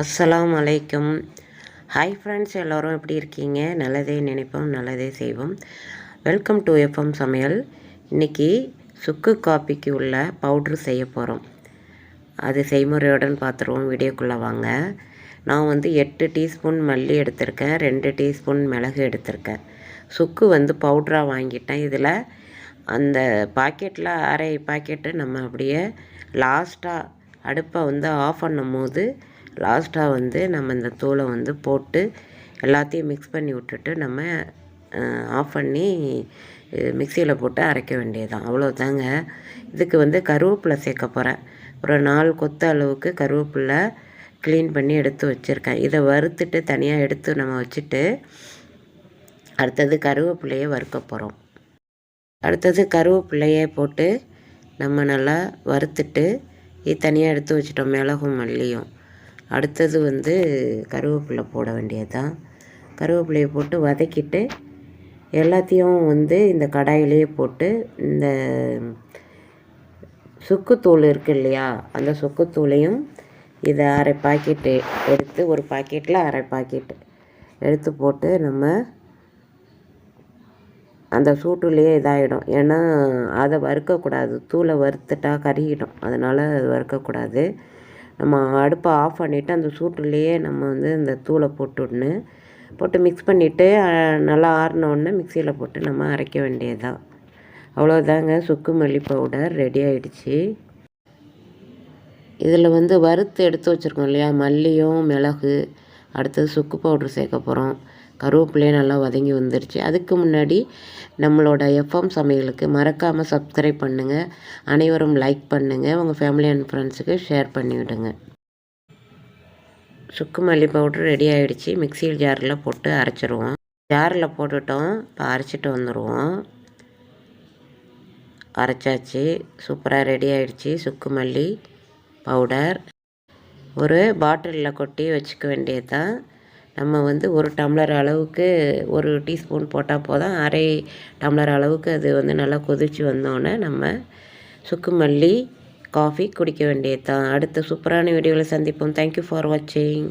அஸ்லாம் அலைக்கும். Hi friends எல்லோரும் எப்படி இருக்கீங்க? நல்லதே நினைப்போம் நல்லதே செய்வோம். வெல்கம் டு எஃப்எம் சமையல். இன்றைக்கி சுக்கு காப்பிக்கு உள்ள பவுட்ரு செய்ய போகிறோம் அது செய்முறையுடன் பார்த்துருவோம் வீடியோக்குள்ளே வாங்க. நான் வந்து எட்டு டீஸ்பூன் மல்லி எடுத்திருக்கேன் ரெண்டு டீஸ்பூன் மிளகு எடுத்திருக்கேன். சுக்கு வந்து பவுட்ராக வாங்கிட்டேன். இதில் அந்த பாக்கெட்டில் அரை பாக்கெட்டு நம்ம அப்படியே லாஸ்ட்டாக அடுப்பை வந்து ஆஃப் பண்ணும் போது லாஸ்ட்டாக வந்து நம்ம இந்த தூளை வந்து போட்டு எல்லாத்தையும் மிக்ஸ் பண்ணி விட்டுட்டு நம்ம ஆஃப் பண்ணி மிக்சியில் போட்டு அரைக்க வேண்டியதுதான். அவ்வளோதாங்க இதுக்கு வந்து கருவேப்பிலை சேர்க்க போகிறேன் ஒரு நாலு கொத்த அளவுக்கு கருவேப்பிலை க்ளீன் பண்ணி எடுத்து வச்சுருக்கேன். இதை வறுத்துட்டு தனியாக எடுத்து நம்ம வச்சுட்டு அடுத்தது கருவேப்பிலையை வறுக்க போகிறோம் அடுத்தது கருவேப்பிலையை போட்டு நம்ம நல்லா வறுத்துட்டு இது தனியாக எடுத்து வச்சிட்டோம். மிளகும் மல்லியும். அடுத்தது வந்து கருவேப்பிலை போட வேண்டியது தான் கருவேப்பிலையை போட்டு வதக்கிட்டு எல்லாத்தையும் வந்து இந்த கடாயிலேயே போட்டு இந்த சுக்குத்தூள் இருக்குது இல்லையா அந்த சுக்குத்தூளையும் இதை அரை பாக்கெட்டு எடுத்து ஒரு பாக்கெட்டில் அரை பாக்கெட்டு எடுத்து போட்டு நம்ம அந்த சூட்டுலேயே இதாகிடும் ஏன்னா அதை வறுக்கக்கூடாது. தூளை வறுத்துட்டா கருகிடும். அதனால் அது வறுக்கக்கூடாது. நம்ம அடுப்பை ஆஃப் பண்ணிவிட்டு அந்த சூட்டுலேயே நம்ம வந்து இந்த தூளை போட்டுவிட்னு போட்டு மிக்ஸ் பண்ணிவிட்டு நல்லா ஆறினோடனே மிக்சியில் போட்டு நம்ம அரைக்க வேண்டியது தான் அவ்வளோதாங்க சுக்கு மல்லி பவுடர் ரெடி ஆகிடுச்சு இதில் வந்து வறுத்து எடுத்து வச்சுருக்கோம் இல்லையா? மல்லியும் மிளகு அடுத்தது சுக்கு பவுட்ரு சேர்க்க போகிறோம் கருவேப்பிலையும் நல்லா வதங்கி வந்துருச்சு. அதுக்கு முன்னாடி நம்மளோட எஃப்எம் சமையலுக்கு மறக்காமல் சப்ஸ்கிரைப் பண்ணுங்கள் அனைவரும் லைக் பண்ணுங்கள் உங்கள் ஃபேமிலி அண்ட் ஃப்ரெண்ட்ஸுக்கு ஷேர் பண்ணிவிடுங்க. சுக்கு மல்லி பவுட்ரு ரெடி ஆகிடுச்சு மிக்சியில் ஜாரில் போட்டு அரைச்சிருவோம். ஜாரில் போட்டுட்டோம். இப்போ அரைச்சிட்டு வந்துடுவோம் அரைச்சாச்சு. சூப்பராக ரெடி ஆகிடுச்சு சுக்கு மல்லி பவுடர் ஒரு பாட்டிலில் கொட்டி வச்சுக்க வேண்டியது தான் நம்ம வந்து ஒரு டம்ளர் அளவுக்கு ஒரு டீஸ்பூன் போட்டால் போதும். அரை டம்ளர் அளவுக்கு அது வந்து நல்லா கொதித்து வந்தோடனே நம்ம சுக்கு மல்லி காஃபி குடிக்க வேண்டியது தான் அடுத்த சூப்பரான வீடியோவில் சந்திப்போம். தேங்க்யூ ஃபார் வாட்சிங்